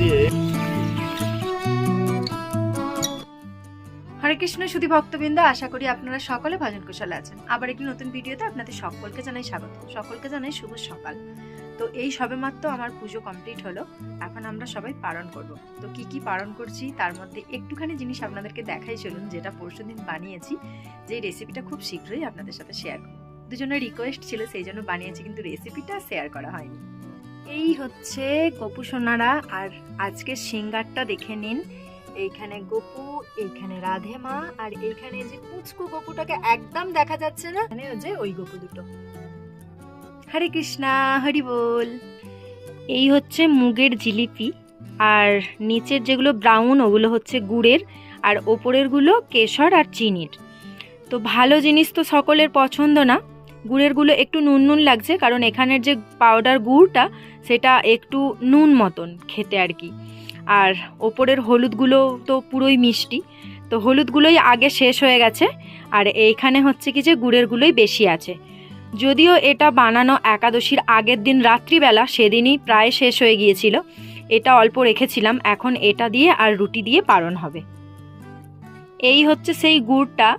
দিয়ে হরে কৃষ্ণ শুধু ভক্তবৃন্দ, আশা করি আপনারা সকলে ভজন কুশলে আছেন। আবার একটি নতুন ভিডিওতে আপনাদের সকলকে জানাই স্বাগত। সকলকে জানাই শুভ সকাল। তো এই সবেমাত্র আমার পুজো কমপ্লিট হলো। এখন আমরা সবাই পালন করব। তো কি কি পালন করছি, তার মধ্যে একটুখানি জিনিস আপনাদেরকে দেখাই চলুন, যেটা পরশুদিন বানিয়েছি। যে রেসিপিটা খুব শীঘ্রই আপনাদের সাথে শেয়ার করব। দুজনের রিকোয়েস্ট ছিল, সেই জন্য বানিয়েছি, কিন্তু রেসিপিটা শেয়ার করা হয়নি। এই হচ্ছে গোপু সোনারা, আর আজকে সিঙ্গারটা দেখে নিন। এইখানে গপু, এইখানে রাধে মা, আর এইখানে যে পুচকু গপুটাকে একদম দেখা যাচ্ছে না, এখানে যে ওই গোপু দুটো। হরে কৃষ্ণা, হরি বল। এই হচ্ছে মুগের জিলিপি, আর নিচের যেগুলো ব্রাউন, ওগুলো হচ্ছে গুড়ের, আর ওপরেরগুলো কেশর আর চিনির। তো ভালো জিনিস তো সকলের পছন্দ না। গুড়েরগুলো একটু নুন নুন লাগছে, কারণ এখানের যে পাউডার গুড়টা সেটা একটু নুন মতন খেতে আর কি। আর ওপরের হলুদগুলো তো পুরোই মিষ্টি। তো হলুদগুলোই আগে শেষ হয়ে গেছে, আর এইখানে হচ্ছে কি যে গুড়েরগুলোই বেশি আছে। যদিও এটা বানানো একাদশীর আগের দিন রাত্রিবেলা, সেদিনই প্রায় শেষ হয়ে গিয়েছিল। এটা অল্প রেখেছিলাম, এখন এটা দিয়ে আর রুটি দিয়ে পারণ হবে। এই হচ্ছে সেই গুড়টা।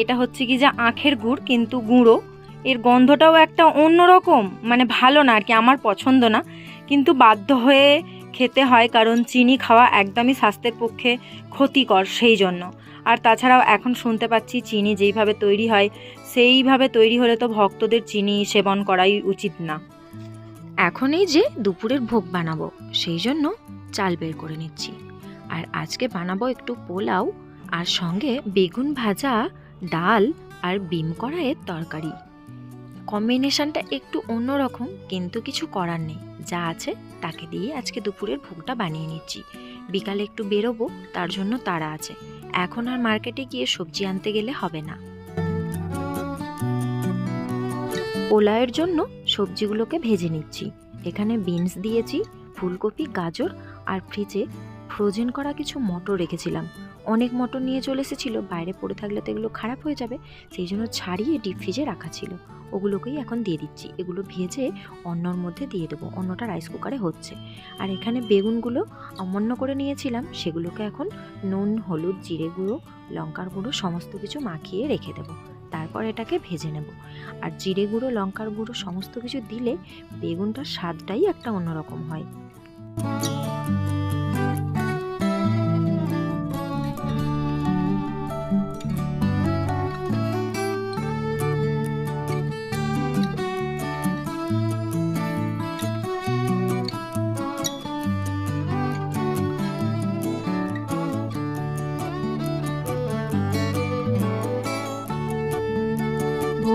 এটা হচ্ছে কি যে আখের গুড়, কিন্তু গুঁড়ো। এর গন্ধটাও একটা অন্যরকম মানে ভালো না আর কি, আমার পছন্দ না। কিন্তু বাধ্য হয়ে খেতে হয় কারণ চিনি খাওয়া একদমই স্বাস্থ্যের পক্ষে ক্ষতিকর সেই জন্য। আর তাছাড়াও এখন শুনতে পাচ্ছি চিনি যেইভাবে তৈরি হয়, সেইভাবে তৈরি হলে তো ভক্তদের চিনি সেবন করাই উচিত না। এখন এই যে দুপুরের ভোগ বানাবো, সেই জন্য চাল বের করে নিচ্ছি। আর আজকে বানাবো একটু পোলাও, আর সঙ্গে বেগুন ভাজা, ডাল আর বিম কড়াইয়ের তরকারি। কম্বিনেশনটা একটু অন্যরকম, কিন্তু কিছু করার নেই। যা আছে, তাকে দিয়ে আজকে দুপুরের ভোগটা বানিয়ে নিচ্ছি। বিকালে একটু বেরোবো, তার জন্য তারা আছে। এখন আর মার্কেটে গিয়ে সবজি আনতে গেলে হবে না। পোলাওয়ের জন্য সবজিগুলোকে ভেজে নিচ্ছি। এখানে বিনস দিয়েছি, ফুলকপি, গাজর আর ফ্রিজে ফ্রোজেন করা কিছু মটর রেখেছিলাম। অনেক মটর নিয়ে চলে এসেছিল, বাইরে পড়ে থাকলে তো এগুলো খারাপ হয়ে যাবে, সেই জন্য ছাড়িয়ে ডিপ ফ্রিজে রাখা ছিল। ওগুলোকেই এখন দিয়ে দিচ্ছি, এগুলো ভেজে অন্যর মধ্যে দিয়ে দেবো, অন্যটা রাইস কুকারে হচ্ছে। আর এখানে বেগুনগুলো অমন্য করে নিয়েছিলাম, সেগুলোকে এখন নুন, হলুদ, জিরে গুঁড়ো, লঙ্কার গুঁড়ো সমস্ত কিছু মাখিয়ে রেখে দেবো, তারপর এটাকে ভেজে নেব। আর জিরে গুঁড়ো, লঙ্কার গুঁড়ো সমস্ত কিছু দিলে বেগুনটার স্বাদটাই একটা অন্যরকম হয়।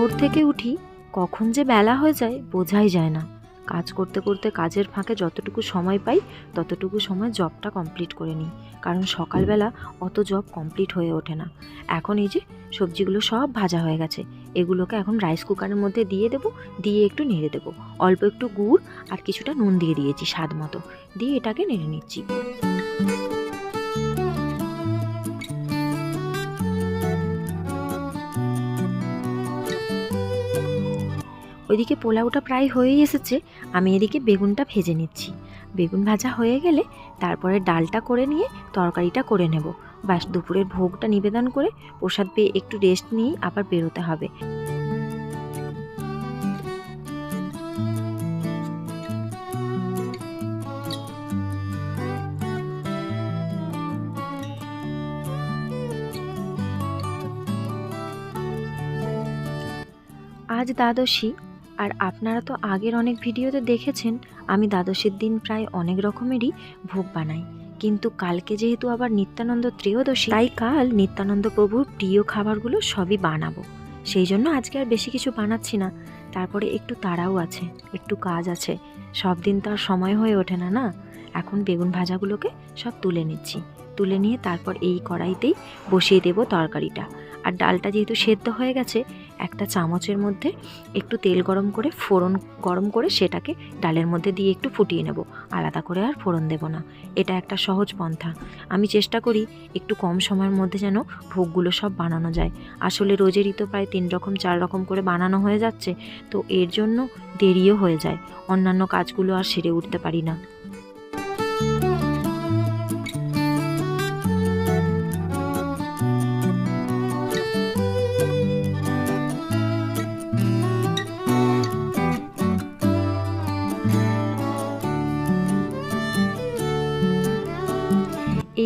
ভোর থেকে উঠি, কখন যে বেলা হয়ে যায় বোঝাই যায় না। কাজ করতে করতে কাজের ফাঁকে যতটুকু সময় পাই, ততটুকু সময় জবটা কমপ্লিট করে নিই। কারণ সকালবেলা অত জব কমপ্লিট হয়ে ওঠে না। এখন এই যে সবজিগুলো সব ভাজা হয়ে গেছে, এগুলোকে এখন রাইস কুকারের মধ্যে দিয়ে দেবো, দিয়ে একটু নেড়ে দেবো। অল্প একটু গুড় আর কিছুটা নুন দিয়ে দিয়েছি স্বাদ মতো। দিয়ে এটাকে নেড়ে নিচ্ছি। ওইদিকে পোলাওটা প্রায় হয়েই এসেছে, আমি এদিকে বেগুনটা ভেজে নিচ্ছি। বেগুন ভাজা হয়ে গেলে তারপরে ডালটা করে নিয়ে তরকারিটা করে নেব। বাস, দুপুরের ভোগটা নিবেদন করে প্রসাদ পেয়ে একটু রেস্ট নিয়েই আবার বেরোতে হবে। আজ দ্বাদশী আর আপনারা তো আগের অনেক ভিডিওতে দেখেছেন, আমি দ্বাদশীর দিন প্রায় অনেক রকমেরই ভোগ বানাই। কিন্তু কালকে যেহেতু আবার নিত্যানন্দ ত্রয়োদশী, তাই কাল নিত্যানন্দ প্রভুর প্রিয় খাবারগুলো সবই বানাবো। সেই জন্য আজকে আর বেশি কিছু বানাচ্ছি না। তারপরে একটু তাড়াও আছে, একটু কাজ আছে। সব দিন তো আর সময় হয়ে ওঠে না না? এখন বেগুন ভাজাগুলোকে সব তুলে নিচ্ছি। তুলে নিয়ে তারপর এই কড়াইতেই বসিয়ে দেবো তরকারিটা। আর ডালটা যেহেতু সেদ্ধ হয়ে গেছে, একটা চামচের মধ্যে একটু তেল গরম করে, ফোড়ন গরম করে সেটাকে ডালের মধ্যে দিয়ে একটু ফুটিয়ে নেব। আলাদা করে আর ফোড়ন দেব না। এটা একটা সহজ পন্থা। আমি চেষ্টা করি একটু কম সময়ের মধ্যে যেন ভোগগুলো সব বানানো যায়। আসলে রোজেরই তো প্রায় তিন রকম, চার রকম করে বানানো হয়ে যাচ্ছে, তো এর জন্য দেরিও হয়ে যায়। অন্যান্য কাজগুলো আর সেরে উঠতে পারি না।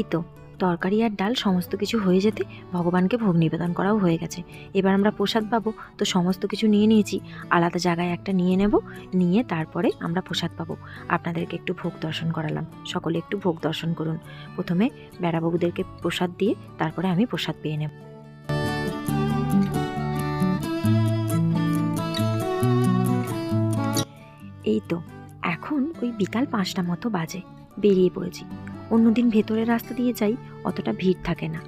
এই তো, তরকারি আর ডাল সমস্ত কিছু হয়ে যেতে ভগবানকে ভোগ নিবেদন করাও হয়ে গেছে। এবার আমরা প্রসাদ পাবো, তো সমস্ত কিছু নিয়ে নিয়েছি, আলাদা জায়গায় একটা নিয়ে নেব, নিয়ে তারপরে আমরা প্রসাদ পাবো। আপনাদেরকে একটু ভোগ দর্শন করালাম, সকলে একটু ভোগ দর্শন করুন। প্রথমে বেড়াবাবুদেরকে প্রসাদ দিয়ে তারপরে আমি প্রসাদ পেয়ে নেব। এই তো, এখন ওই বিকাল পাঁচটা মতো বাজে, বেরিয়ে পড়েছি। অন্যদিন ভেতরের রাস্তা দিয়ে যাই, অতটা ভিড় থাকে না।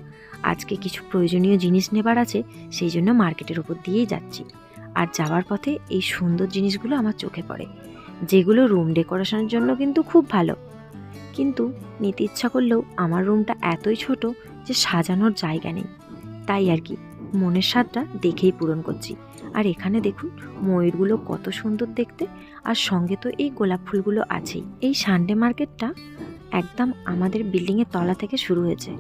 আজকে কিছু প্রয়োজনীয় জিনিস নেবার আছে, সেই জন্য মার্কেটের উপর দিয়েই যাচ্ছি। আর যাওয়ার পথে এই সুন্দর জিনিসগুলো আমার চোখে পড়ে। যেগুলো রুম ডেকোরেশনের জন্য কিন্তু খুব ভালো। কিন্তু নিতে ইচ্ছা করলেও আমার রুমটা এতই ছোট যে সাজানোর জায়গা নেই। তাই আর কি, মনের স্বাদটা দেখেই পূরণ করছি। আর এখানে দেখুন, ময়ূরগুলো কত সুন্দর দেখতে। আর সঙ্গে তো এই গোলাপ ফুলগুলো আছেই। এই সানডে মার্কেটটা একদম আমাদের বিল্ডিংয়ের তলা থেকে শুরু হয়েছে।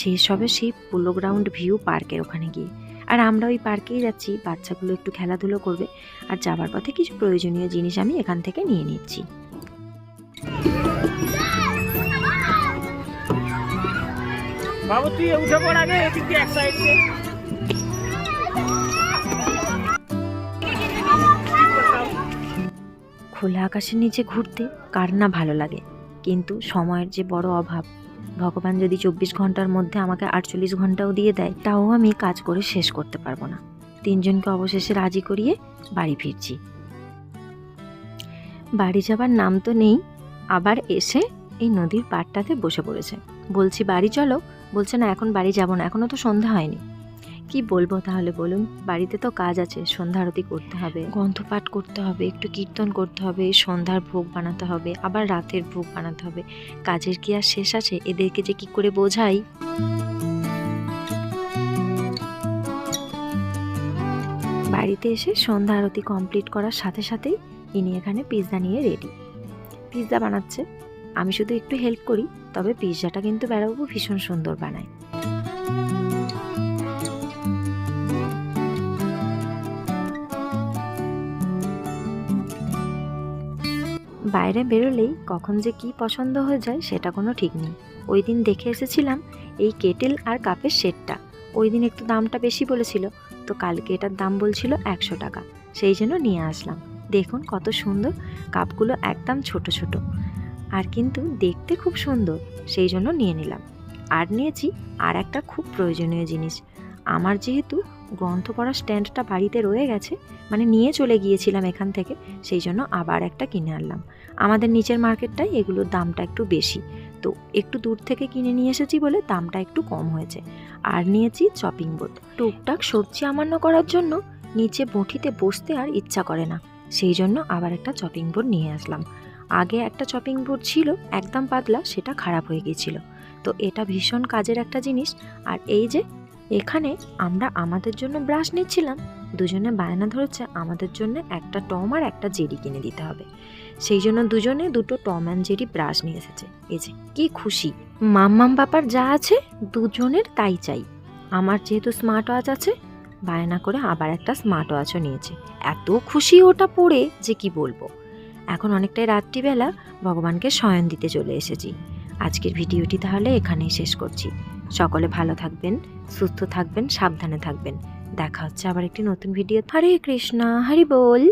শেষ হবে সেই পোলো গ্রাউন্ড ভিউ পার্কের ওখানে গিয়ে। আর আমরা ওই পার্কেই যাচ্ছি বাচ্চাগুলো একটু খেলাধুলো করবে। আর যাবার পথে কিছু প্রয়োজনীয় জিনিস আমি এখান থেকে নিয়ে নিচ্ছি। বাবু তুই উঠে পড় আগে এদিক দিয়ে এক সাইড দিয়ে। খোলা আকাশের নিচে ঘুরতে কার না ভালো লাগে? কিন্তু সময়ের যে বড় অভাব, ভগবান যদি চব্বিশ ঘণ্টার মধ্যে আমাকে আটচল্লিশ ঘন্টাও দিয়ে দেয়, তাও আমি কাজ করে শেষ করতে পারব না। তিনজনকে অবশেষে রাজি করিয়ে বাড়ি ফিরছি। বাড়ি যাবার নাম তো নেই, আবার এসে এই নদীর পাড়টাতে বসে পড়েছে। বলছি, বাড়ি চলো। বলছে, না, এখন বাড়ি যাব না, এখনও তো সন্ধ্যা হয়নি। কি বলব তাহলে বলুন? বাড়িতে তো কাজ আছে, সন্ধ্যা আরতি করতে হবে। গ্রন্থপাঠ করতে হবে, একটু কীর্তন করতে হবে, সন্ধ্যার ভোগ বানাতে হবে, আবার রাতের ভোগ বানাতে হবে। কাজের কি আর শেষ আছে? এদেরকে যে কি করে বোঝাই? বাড়িতে এসে সন্ধ্যা আরতি কমপ্লিট করার সাথে সাথেই ইনি এখানে পিৎজা নিয়ে রেডি পিৎজা বানাচ্ছে। আমি শুধু একটু হেল্প করি, তবে পিৎজাটা কিন্তু বেড়াবো, ভীষণ সুন্দর বানায়। বাইরে বেরোলেই কখন যে কি পছন্দ হয়ে যায় সেটা কোনো ঠিক নেই। ওই দিন দেখে এসেছিলাম এই কেটেল আর কাপের সেটটা। ওই দিন একটু দামটা বেশি বলেছিল, তো কালকে এটার দাম বলছিল একশো টাকা। সেই জন্য নিয়ে আসলাম। দেখুন কত সুন্দর, কাপগুলো একদম ছোট ছোট। আর কিন্তু দেখতে খুব সুন্দর, সেই জন্য নিয়ে নিলাম। আর নিয়েছি আর একটা খুব প্রয়োজনীয় জিনিস। আমার যেহেতু গ্রন্থ পড়ার স্ট্যান্ডটা বাড়িতে রয়ে গেছে মানে নিয়ে চলে গিয়েছিলাম এখান থেকে, সেই জন্য আবার একটা কিনে আনলাম। আমাদের নিচের মার্কেটটায় এগুলোর দামটা একটু বেশি, তো একটু দূর থেকে কিনে নিয়ে এসেছি বলে দামটা একটু কম হয়েছে। আর নিয়েছি চপিং বোর্ড। টুকটাক সবজি আমান্য করার জন্য নিচে বঁঠিতে বসতে আর ইচ্ছা করে না, সেই জন্য আবার একটা চপিং বোর্ড নিয়ে আসলাম। আগে একটা চপিং বোর্ড ছিল, একদম পাতলা, সেটা খারাপ হয়ে গিয়েছিল। তো এটা ভীষণ কাজের একটা জিনিস, আর এই যে এখানে আমরা আমাদের জন্য ব্রাশ নিচ্ছিলাম। দুজনে বায়না ধরেছে, আমাদের জন্য একটা টম আর একটা জেরি কিনে দিতে হবে। সেই জন্য দুজনে দুটো টম অ্যান্ড জেরি ব্রাশ নিয়ে এসেছে। এই যে, কি খুশি। মাম্মাম বাপার যা আছে, দুজনের তাই চাই। আমার যেহেতু স্মার্ট ওয়াচ আছে, বায়না করে আবার একটা স্মার্ট ওয়াচও নিয়েছে। এত খুশি ওটা পড়ে যে কি বলব। এখন অনেকটাই রাত্রিবেলা, ভগবানকে শয়ন দিতে চলে এসেছি। আজকের ভিডিওটি তাহলে এখানেই শেষ করছি। সকলে ভালো থাকবেন, সুস্থ থাকবেন, সাবধানে থাকবেন। দেখা হচ্ছে আবার একটি নতুন ভিডিও হরে কৃষ্ণা, হরি বল।